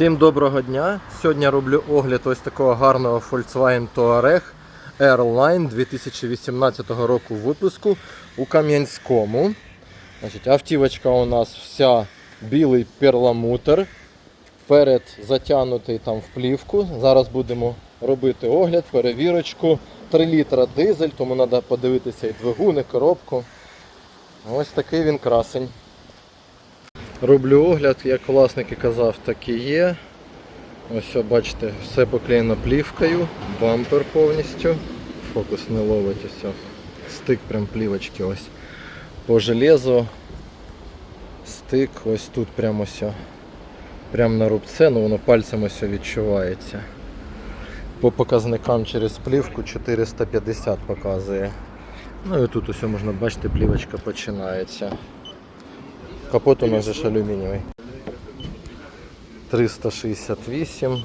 Всім доброго дня! Сьогодні роблю огляд ось такого гарного Volkswagen Touareg Airline 2018 року випуску у Кам'янському. Значить, автівочка у нас вся білий перламутр. Перед затягнутий там в плівку. Зараз будемо робити огляд, перевірочку. 3 літра дизель, тому треба подивитися і двигун, і коробку. Ось такий він красень. Роблю огляд, як власник і казав, так і є. Ось бачите, все поклеєно плівкою, бампер повністю. Фокус не ловить ось. Стик прям плівочки ось. По железу. Стик ось тут прямо ось. Прямо на рубце, ну воно пальцем ось відчувається. По показникам через плівку 450 показує. Ну і тут ось можна бачити, плівочка починається. Капот у нас же ж алюмінієвий. 368,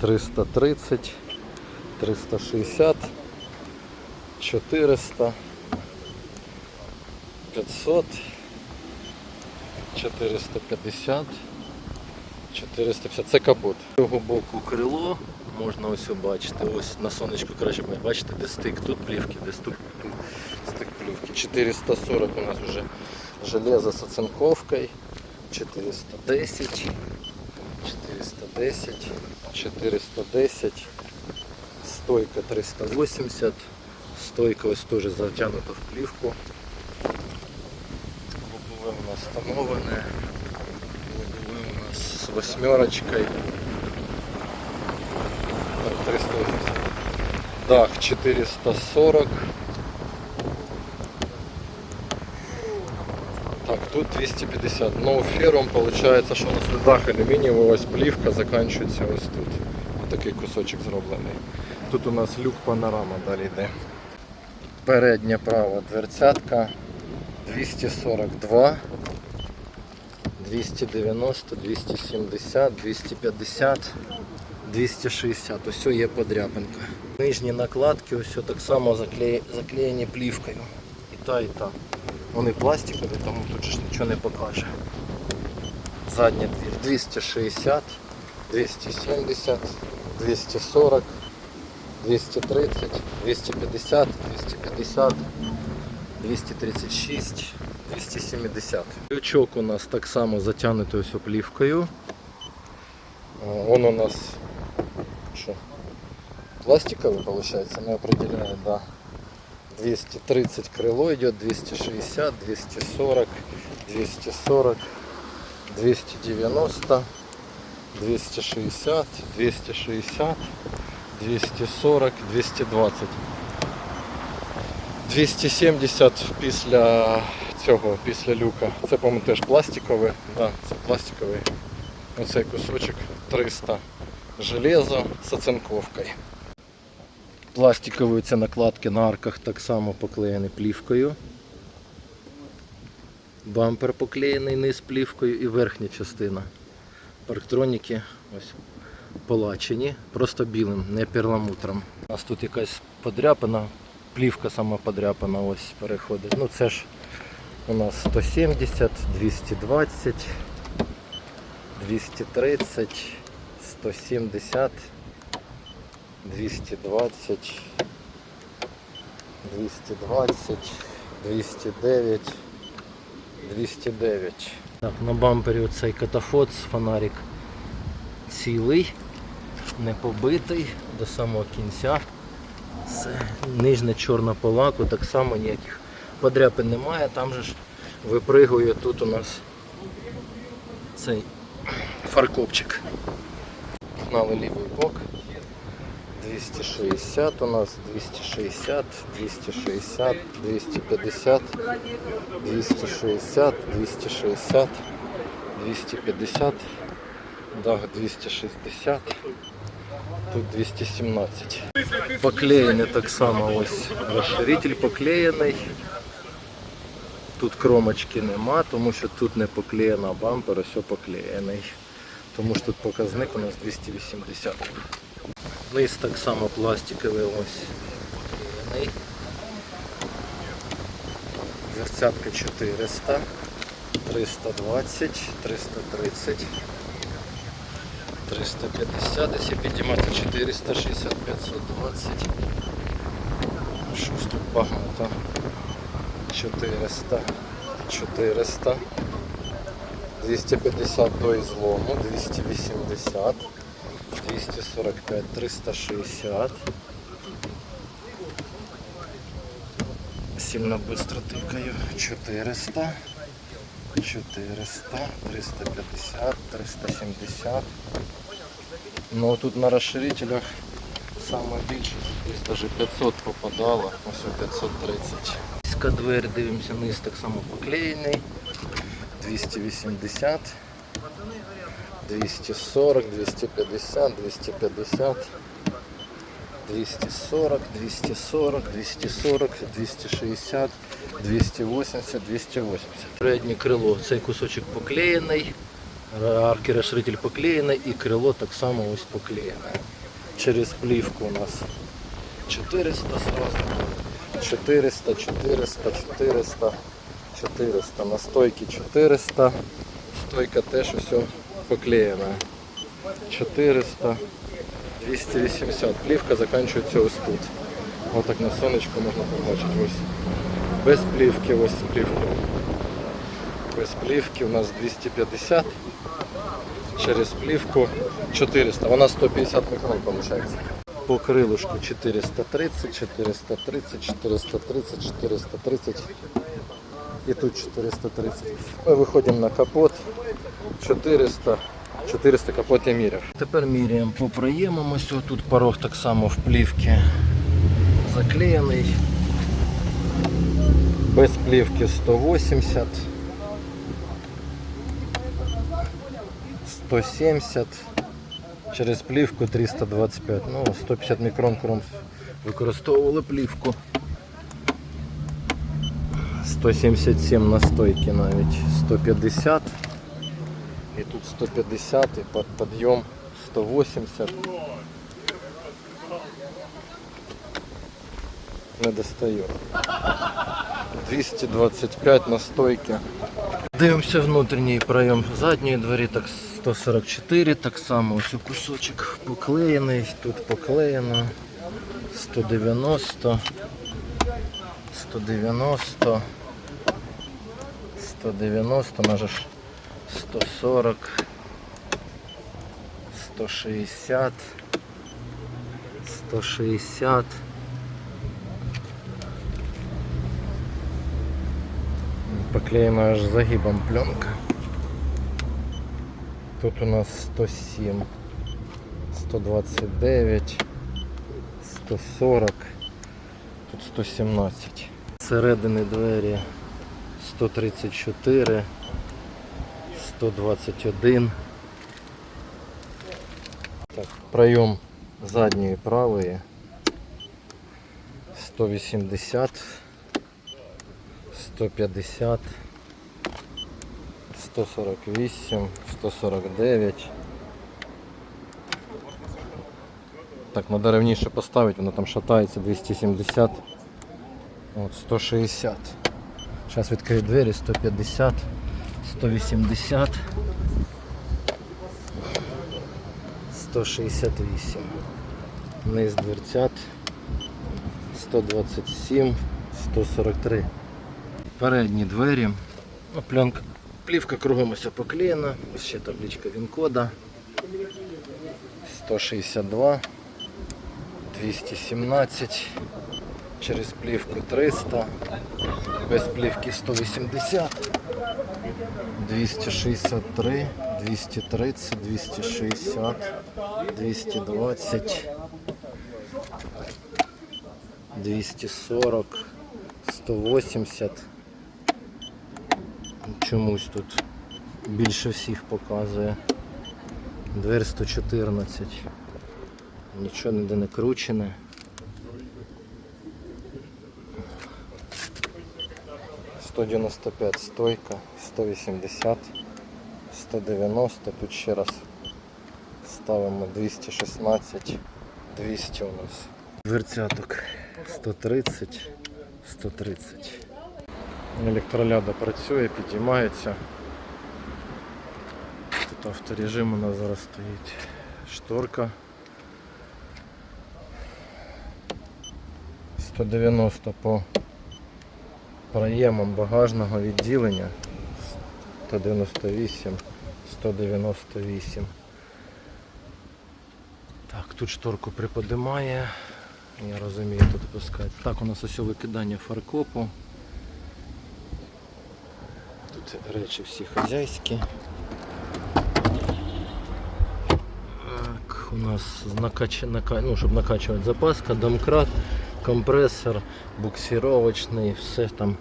330, 360, 400, 500, 450, 450. Це капот. З цього боку крило можна ось бачити. Ось на сонечку краще бачите, де стик тут плівки, де стик плівки. 440 у нас вже железо з оцинковкою. 410, 410, 410, стойка 380, стойка ось теж затягнута в плівку. Лобове у нас встановлене, лобове у нас з восьмерочкою. Так, 380. Дах 440. Так, тут 250. Но ферум получается, що у нас не дах алюмінієвий, ось плівка закінчується ось тут. Такий кусочок зроблений. Тут у нас люк панорама далі йде. Передня права дверцятка 242, 290, 270, 250, 260. Ось є подряпинка. Нижні накладки ось так само заклеє- заклеєні плівкою. І та, і та. Вони пластикові, тому тут ж нічого не покаже. Задня двір 260, 270, 240, 230, 250, 250, 236, 270. Лючок у нас так само затягнутий ось оплівкою. Он у нас що? Пластиковый получается, не определяет, да. 230 крыло идет, 260, 240, 240, 290, 260, 260, 240, 220. 270 після цього, після люка. Це, по-моєму, теж пластикове. Да, це пластиковий. Оцей кусочок 300 железо з оцинковкою. Пластикові ці накладки на арках так само поклеєні плівкою. Бампер поклеєний низ плівкою і верхня частина. Парктроніки ось полачені, просто білим, не перламутром. У нас тут якась подряпина, плівка сама подряпана ось переходить. Ну це ж у нас 170, 220, 230, 170. 220, 220, 209, 209. Так, на бампері оцей катафот, фонарик цілий, не побитий до самого кінця. Все. Нижня чорна по так само ніяких подряпин немає, там же ж випригує тут у нас цей фаркопчик. Погнали лівий бок. 260 у нас, 260, 260, 250, 260, 260, 250, дах 260, тут 217. Поклеєний так само ось розширитель поклеєний. Тут кромочки нема, тому що тут не поклеєна бампер, ось поклеєний. Тому що тут показник у нас 280. Низ так само пластиковий ось. Дверцятка 400, 320, 330, 350, якщо підійматися 460, 520. Щось тут багато. 400, 400. 250 до ізлому, 280, 245, 360. Сильно быстро тикаю. 400, 400, 350, 370. Ну тут на розширителях саме більше, десь даже 500 попадало, ось 530. Ска двері дивимося, низ так само поклеєний. 280, 240, 250, 250, 240, 240, 240, 260, 280, 280. Переднє крило, цей кусочок поклеєний, арки розширитель поклеєний і крило так само ось поклеєне. Через плівку у нас 400 сразу. 400, 400, 400, 400. На стойці 400. Стойка теж все поклеєна. 400, 280. Плівка закінчується ось тут. Ось так на сонечку можна побачити. Ось. Без плівки, ось плівки. Без плівки у нас 250. Через плівку 400. Вона 150 мікрон виходить. По крилушку 430, 430, 430, 430 і тут 430. Ми виходимо на капот 400, 400 капот я міряв. Тепер міряємо по проємам. Ось тут порог так само в плівці заклеєний. Без плівки 180. 170 через плівку 325. Ну, 150 мікрон кром використовували плівку. 177 на стойці навіть 150. Тут 150 і під підйом 180. Не достаю. 225 на стойці. Дивимося внутрішній пройом задньої двері, так 144, так само ось у кусочок поклеєний, тут поклеєно 190, 190, 190, може ж 140, 160, 160. Поклеена аж загибом пленка. Тут у нас 107, 129, 140, тут 117. Середини двері 134, 121. Так, пройом задньої правої 180. 150, 148, 149. Так, треба рівніше поставити, воно там шатається 270. От, 160. Зараз відкрию двері, 150, 180, 168. Низ дверцят 127, 143. Передні двері. Пленка, плівка кругом ось поклеєна. Ось ще табличка він-кода. 162, 217, через плівку 300, без плівки 180, 263, 230, 260, 220, 240, 180. Чомусь тут більше всіх показує. Двер 114. Нічого ніде не кручене. Сто дев'яносто п'ять стойка, 180, 190, тут ще раз ставимо 216, 200 у нас. Дверцяток 130, 130. Електроляда працює, підіймається. Тут авторежим у нас зараз стоїть. Шторка. 190 по проємам багажного відділення. 198, 198. Так, тут шторку приподимає. Я розумію, тут пускати. Так, у нас ось викидання фаркопу. Тут речі всі хазяйські. Так, у нас накач... нака... ну, щоб накачувати запаска, домкрат, компресор, буксировочний, все там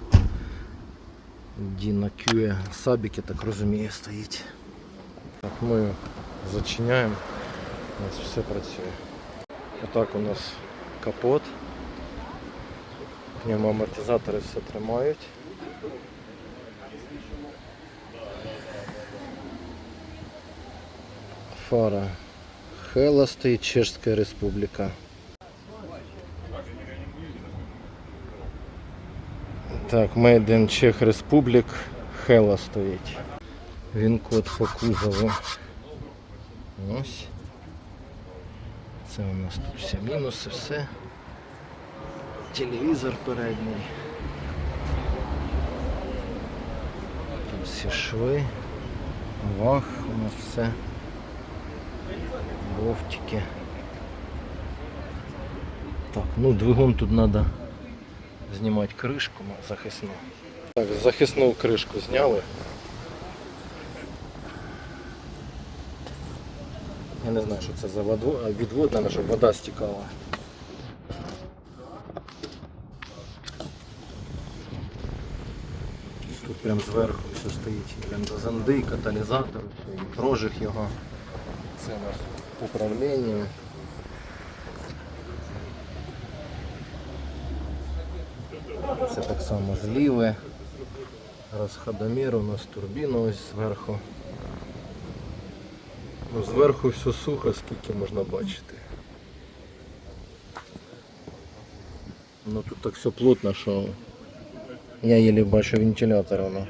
Діна Кює, сабіки, так розумію, стоїть. Так, ми зачиняємо. У нас все працює. Отак у нас капот. Пневмоамортизатори все тримають. Фара Хела стоїть, Чешська Республіка. Так, Made in Czech Republic Хела стоїть. Він код по кузову. Ось. Це у нас тут всі мінуси, все. Телевізор передній. Тут всі шви. Вах у нас все. Лофтики. Так, ну двигун тут треба знімати кришку ну, захисну. Так, захисну кришку зняли. Я не знаю, що це за воду, а відвод треба, щоб вода стікала. Тут прям зверху все стоїть. Прям до занди, каталізатор, прожиг його. Це у нас управління. Це так само зліви. Розходомір у нас турбіна ось зверху. Ну, зверху все сухо, скільки можна бачити. Ну тут так все плотно, що я єлі бачу вентилятор воно.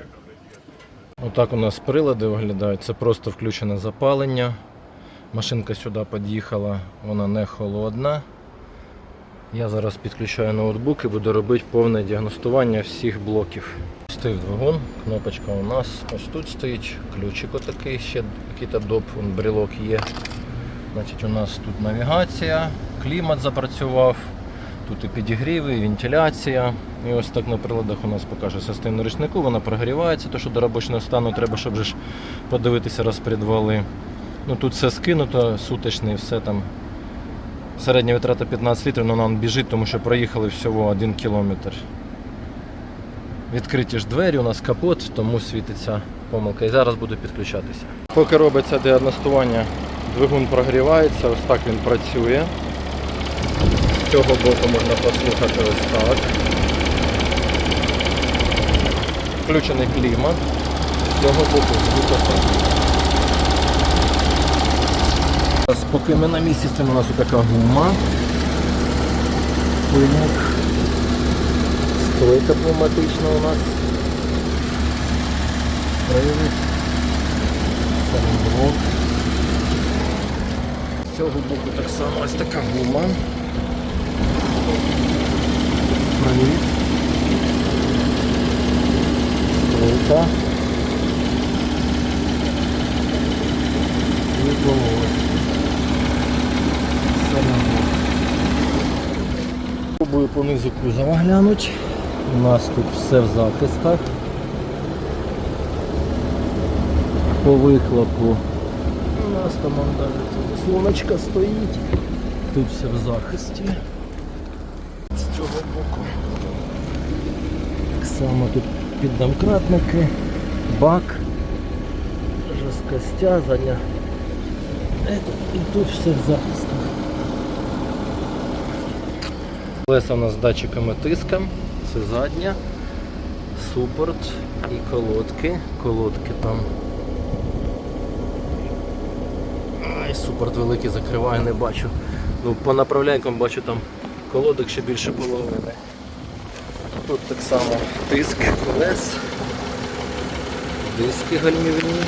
Отак у нас прилади виглядають, це просто включене запалення. Машинка сюди під'їхала, вона не холодна. Я зараз підключаю ноутбук і буду робити повне діагностування всіх блоків. Стоїть двигун, кнопочка у нас ось тут стоїть, ключик отакий, ще який-то доп, вон брелок є. Значить, у нас тут навігація, клімат запрацював, тут і підігріви, і вентиляція. І ось так на приладах у нас покаже системну річнику, вона прогрівається, то що до робочого стану треба, щоб ж подивитися розпредвали. Ну тут все скинуто, суточний, все там. Середня витрата 15 літрів, але вона біжить, тому що проїхали всього 1 кілометр. Відкриті ж двері, у нас капот, тому світиться помилка. І зараз буду підключатися. Поки робиться діагностування, двигун прогрівається, ось так він працює. З цього боку можна послухати ось так. Включений клімат. З цього боку звук так. Зараз, Поки ми на місці, це у нас така гума. Пильник. Стойка пневматична у нас. Привід. Блок. З цього боку так само ось така гума. Привід. Стойка. І полось. Спробую понизу кузова глянуть. У нас тут все в захистах. По вихлопу. У нас там даже заслоночка стоїть. Тут все в захисті. З цього боку. Так само тут піддомкратники, бак, жорсткостя, задня. Е, І тут все в захистах. Колеса у нас з датчиками тиска, це задня, супорт і колодки. Колодки там. Ай, супорт великий закриваю, не бачу. Ну, по направляйкам бачу там колодок ще більше половини. Тут так само тиск колес, диски гальмівні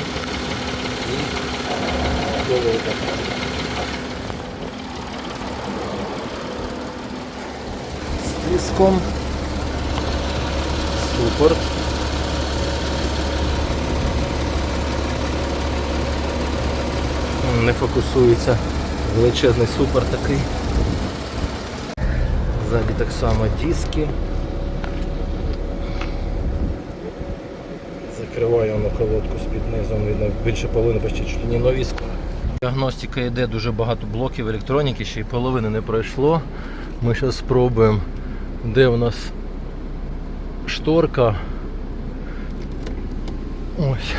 і колодок. Диском. Супер. Не фокусується. Величезний супер такий. Ззаді так само диски. Закриваю на колодку з-під низом, видно більше половини почти чуть не нові скоро. Діагностика йде дуже багато блоків електроніки, ще й половини не пройшло. Ми зараз спробуємо, де у нас шторка. Ось.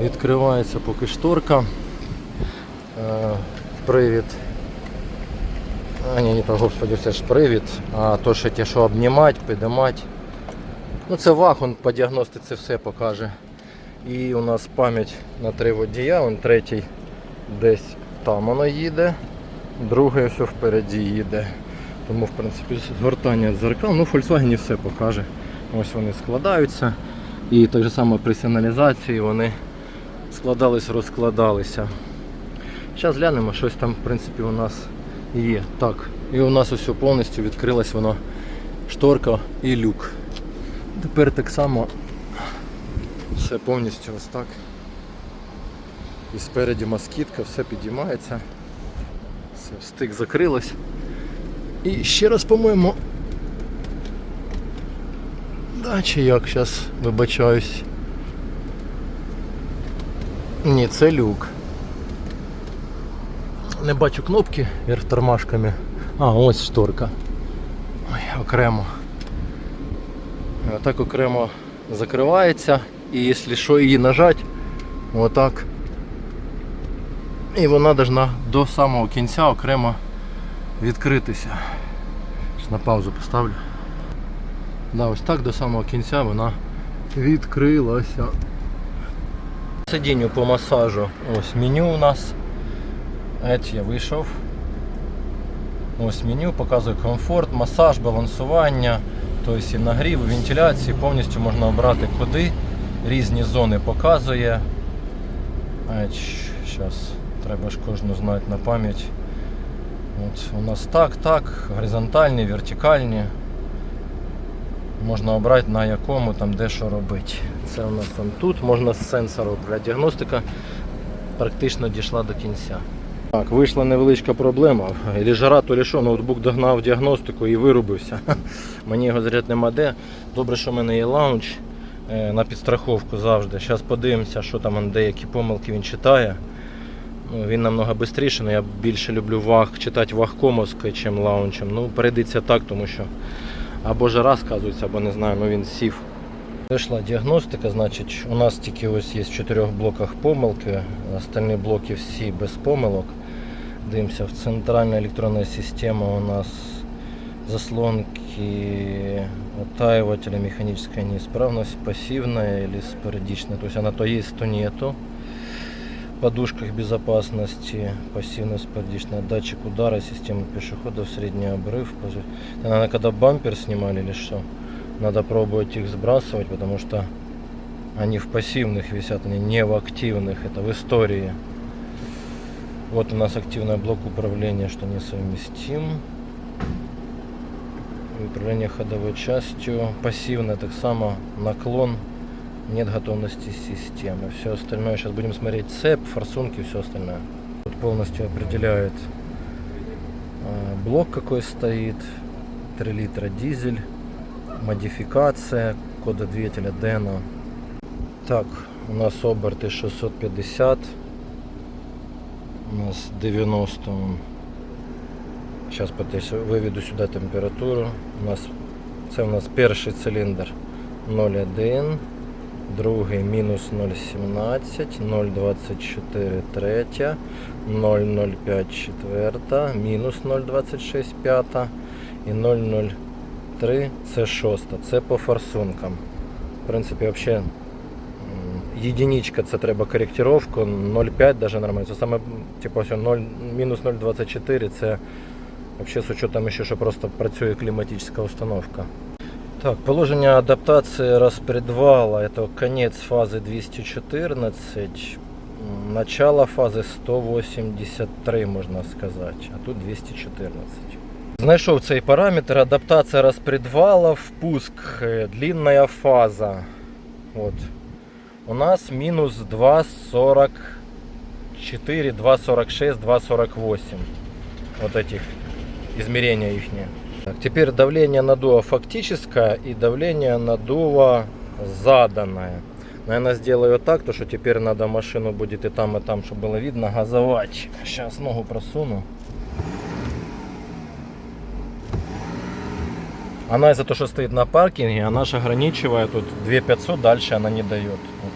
Відкривається поки шторка. Е, Привід. А ні, не то, господи, це ж привід, а то, що ті, що обнімати, піднімати. Ну це ваг, он по діагностиці все покаже. І у нас пам'ять на три водія, он третій десь там воно їде, другий все впереді їде. Тому в принципі згортання дзеркал, ну в Volkswagen все покаже. Ось вони складаються. І так же само при сигналізації вони складались, розкладалися. Зараз глянемо, щось там в принципі у нас є. Так, і у нас ось повністю відкрилась воно шторка і люк. Тепер так само все повністю ось так. І спереді москітка, все підіймається. Все, стик закрилось. І ще раз, по-моєму. Да, чи як зараз вибачаюсь. Ні, це люк. Не бачу кнопки вверх тормашками. А, ось шторка. Ой, окремо. Так окремо закривається. І якщо що її нажати, отак. І вона должна до самого кінця окремо відкритися. На паузу поставлю. Да, ось так до самого кінця вона відкрилася. Сидінню по масажу. Ось меню у нас. Еть я вийшов. Ось меню, показує комфорт, масаж, балансування, тобто і нагрів, вентиляції, повністю можна обрати куди. Різні зони показує. Зараз треба ж кожну знати на пам'ять. От У нас так, так, горизонтальні, вертикальні. Можна обрати на якому там де що робити. Це у нас там тут, можна з сенсору. Для діагностика практично дійшла до кінця. Так, вийшла невеличка проблема. Ілі жара, то лі що, ноутбук догнав діагностику і вирубився. Мені його заряд нема де. Добре, що в мене є лаунч е, на підстраховку завжди. Зараз подивимося, що там деякі помилки він читає. Він намного швидше, але я більше люблю ваг, читати вагкомовською, ніж лаунчем. Ну, перейдеться так, тому що або жара сказується, або не знаю, ну він сів. Вийшла діагностика, значить, у нас тільки ось є в чотирьох блоках помилки, остальні блоки всі без помилок. Дивимося, в центральна електронна система у нас заслонки оттаивателя, механическая неисправность, пассивная или спорадичная. То есть она то есть, то нету. Подушках безопасности, пассивная, спорадичная, датчик удара, система пешеходов, средний обрыв. Наверное, когда бампер снимали или что? Надо пробовать их сбрасывать, потому что они в пассивных висят, они не в активных. Это в истории. Вот у нас активный блок управления, что несовместим. Управление ходовой частью. Пассивное так само наклон. Нет готовности системы. Все остальное. Сейчас будем смотреть цеп, форсунки, все остальное. Тут полностью определяет блок какой стоит. 3 литра дизель. Модификация кода двигателя Deno. Так, у нас оберти 650. У нас 90. Зараз виведу сюди температуру. У нас, це у нас перший циліндр 0,1, другий мінус 0,17, 0,24 третя, 0,05 четверта, мінус 0,26 п'ята і 0,03 це шоста. Це по форсункам. В принципі, взагалі единичка це треба коректировку, 0,5 даже нормально. Це саме типу, все 0, мінус 0,24 це Вообще з учетом ще, що просто працює кліматична установка. Так, положення адаптації розпредвала это конец фази 214, м, начало фази 183, можна сказати, а тут 214. Знайшов цей параметр, адаптація розпредвала, впуск, е, длинная фаза. От. У нас мінус 2,44, 2,46, 2,48. Вот этих измерения их. Так, теперь давление наддува фактическое и давление наддува заданное. Наверное, сделаю так, то что теперь надо машину будет и там, и там, чтобы было видно, газовать. Сейчас ногу просуну. Она из-за того, что стоит на паркинге, она же ограничивает тут 2500, дальше она не дает. Вот.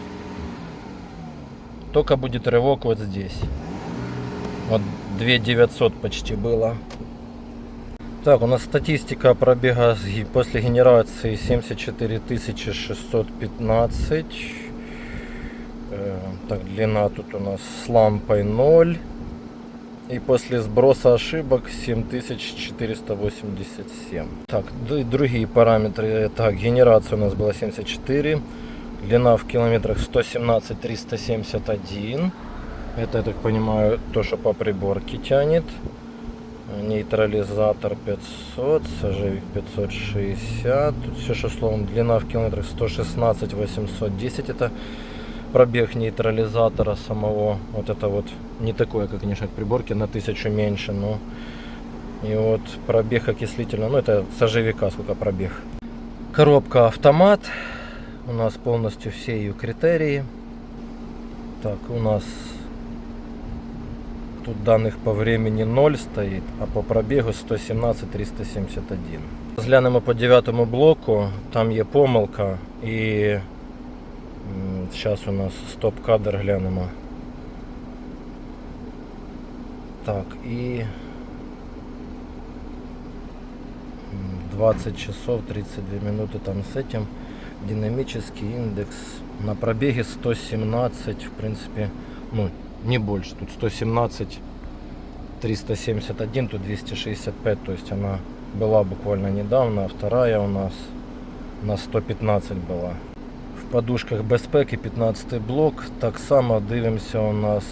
Только будет рывок вот здесь. Вот 2900 почти было. Так, у нас статистика пробега после генерации 74 615. Э, Так, длина тут у нас с лампой 0. И после сброса ошибок 7487. Так, д- другие параметры. Так, генерация у нас была 74. Длина в километрах 117 371. Это, я так понимаю, то, что по приборке тянет. Нейтрализатор 500, сажевик 560. Тут все, что словом, длина в километрах 116 810. Это пробег нейтрализатора самого. Вот это вот не такое, как, конечно, к приборке, на тысячу меньше, но и вот пробег окислителя, ну это сажевика сколько пробег. Коробка автомат. У нас полностью все ее критерии. Так, у нас тут данных по времени 0 стоит, а по пробегу 117 371. Зглянемо по дев'ятому блоку, там є помилка і зараз у нас стоп-кадр глянемо. Так, і м, 20 часов 32 минуты там с этим. Динамический индекс на пробеге 117, в принципе, ну, не больше. Тут 117, 371, тут 265, то есть она была буквально недавно, а вторая у нас на 115 была. В подушках безпеки 15 блок. Так само дивимося у нас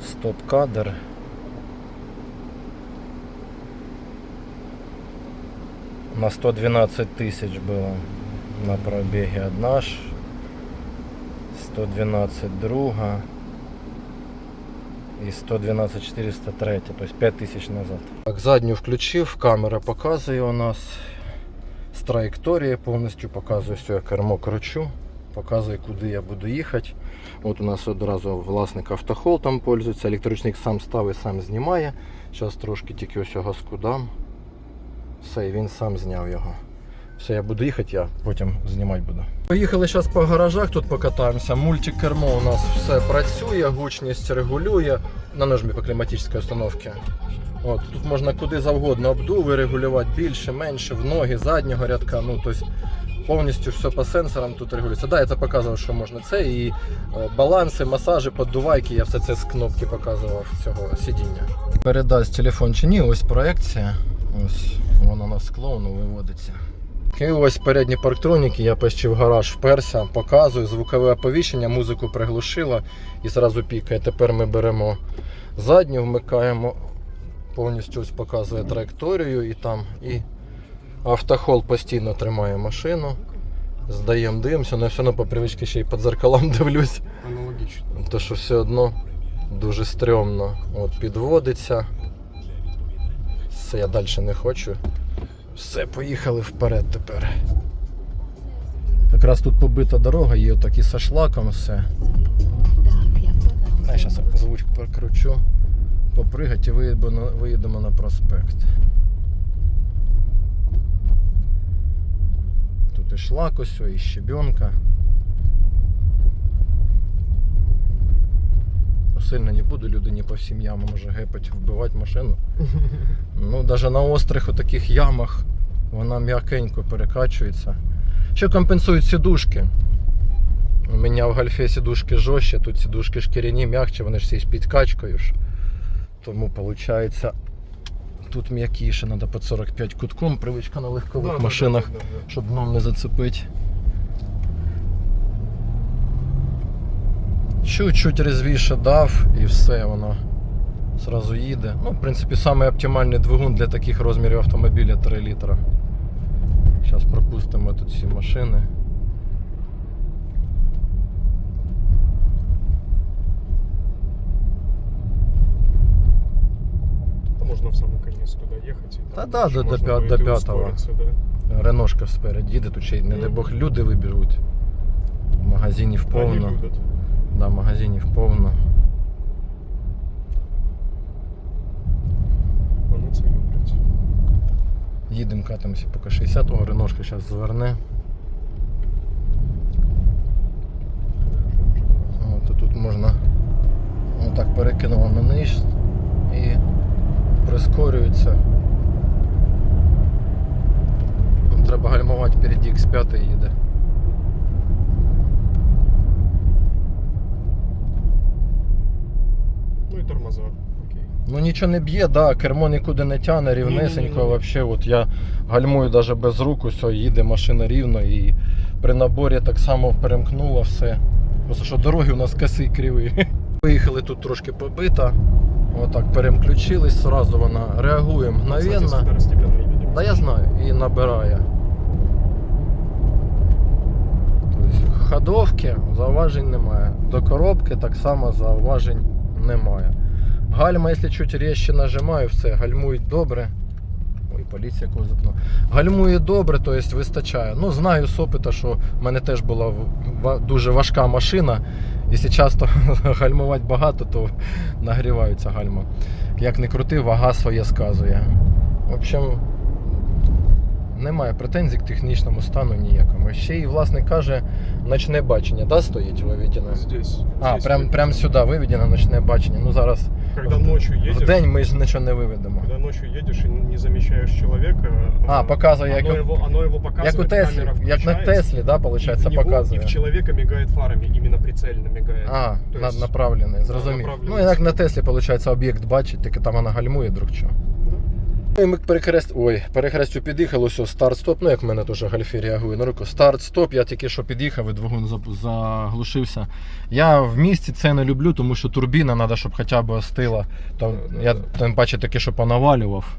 стоп-кадр. На 112 тысяч было на пробеге одна ж, 112 друга і 112 403, тобто 5 тисяч назад. Так, задню включив, камера показує у нас з траєкторії повністю показує, все, я кермо кручу, показує, куди я буду їхати. От у нас одразу власник автохол там пользується, електричник сам ставить, сам знімає. Зараз трошки тільки ось газку дам. Все, і він сам зняв його. Все, я буду їхати, я потім знімати буду. Поїхали зараз по гаражах, тут покатаємося. Мультик кермо у нас все працює, гучність регулює на нажмі по кліматичній установці. От, тут можна куди завгодно обдуви регулювати більше, менше, в ноги, заднього рядка. Ну, тобто повністю все по сенсорам тут регулюється. Да, я це показував, що можна це. І е, баланси, масажі, поддувайки, я все це з кнопки показував цього сидіння. Передасть телефон чи ні, ось проекція. Ось вона на скло воно виводиться. І ось передні парктроніки, я почти в гараж вперся, показую, звукове оповіщення, музику приглушила і зразу пікає. Тепер ми беремо задню, вмикаємо, повністю ось показує траєкторію і там і автохол постійно тримає машину. Здаємо, дивимося, але все одно по привичці ще й під зеркалом дивлюсь. Аналогічно. То що все одно дуже стрьомно. От підводиться. Все, я далі не хочу. Все, поїхали вперед тепер. Якраз тут побита дорога, є отакі со шлаком все. Я зараз звук прокручу, попригати і виїдемо на, виїдемо на проспект. Тут і шлак ось, і щебенка. Сильно не буду, люди не по всім ямам може гепать, вбивати машину. Ну, навіть на острих таких ямах вона м'якенько перекачується. Що компенсують сідушки? У мене в гольфі сідушки жорстче, тут сідушки шкіряні, м'якче, вони ж всі ж підкачкою ж. Тому виходить тут м'якіше, треба під 45 кутком, привичка на легкових машинах, щоб дном не зацепити. Чуть-чуть резвіше дав і все воно Сразу їде. Ну, в принципі, самий оптимальний двигун для таких розмірів автомобіля 3 літра. Зараз пропустимо тут всі машини. Да можно в самый конец туда ехать. и Да там да, еще до- до можно пя- будет до и пятого. ускориться, да. Реношка спереді їде, тут ще й, не дай Мгм. Бог, люди вибіжуть. В магазині Они повно. любят. Да, магазинів повно. Вони це люблять. Їдемо, катимося поки 60-го, Реношка зараз зверне. От, тут можна отак перекинуло на низ і прискорюється. Треба гальмувати впереді X5 їде. Ну і тормоза. Ну нічого не б'є, да, кермо нікуди не тяне, рівнесенько вообще. От я гальмую навіть без рук, все, їде машина рівно і при наборі так само перемкнуло все. Просто що дороги у нас косий кривий. Виїхали тут трошки побита. Отак переключились, сразу вона реагує мгновенно. Да я знаю, і набирає. Тобто ходовки зауважень немає. До коробки так само зауважень немає. Гальма, якщо чуть різче нажимаю, все, гальмують добре. Ой, поліція когось запнула. Гальмує добре, тобто вистачає. Ну, знаю з опита, що в мене теж була дуже важка машина. Якщо часто гальмувати багато, то нагріваються гальма. Як не крути, вага своє сказує. В общем, немає претензій к технічному стану ніякому. Ще й власник каже, ночне бачення, да, стоїть виведено? Здесь. А, здесь прям, выведено. прям сюди виведено ночне бачення. Ну зараз Когда в- ночью едешь, в день мы же ничего не выведем. когда ночью едешь и не замечаешь человека, А, показывает, оно, как, его, оно его показывает, как у Тесли, как на Тесле, да, да, и него, показывает. И в человека мигает фарами, именно прицельно мигает. А, То на, есть- направленный, зрозумів. Ну, как на Тесле, получается, объект бачить, так там она гальмує друг чого. Ну ми перехрест... Ой, перехрестю під'їхали, ось старт-стоп. Ну як в мене теж гальфі реагує на руку. Старт-стоп, я тільки що під'їхав і двигун заглушився. Я в місті це не люблю, тому що турбіна треба, щоб хоча б остила. Да, я тим паче таки, що понавалював.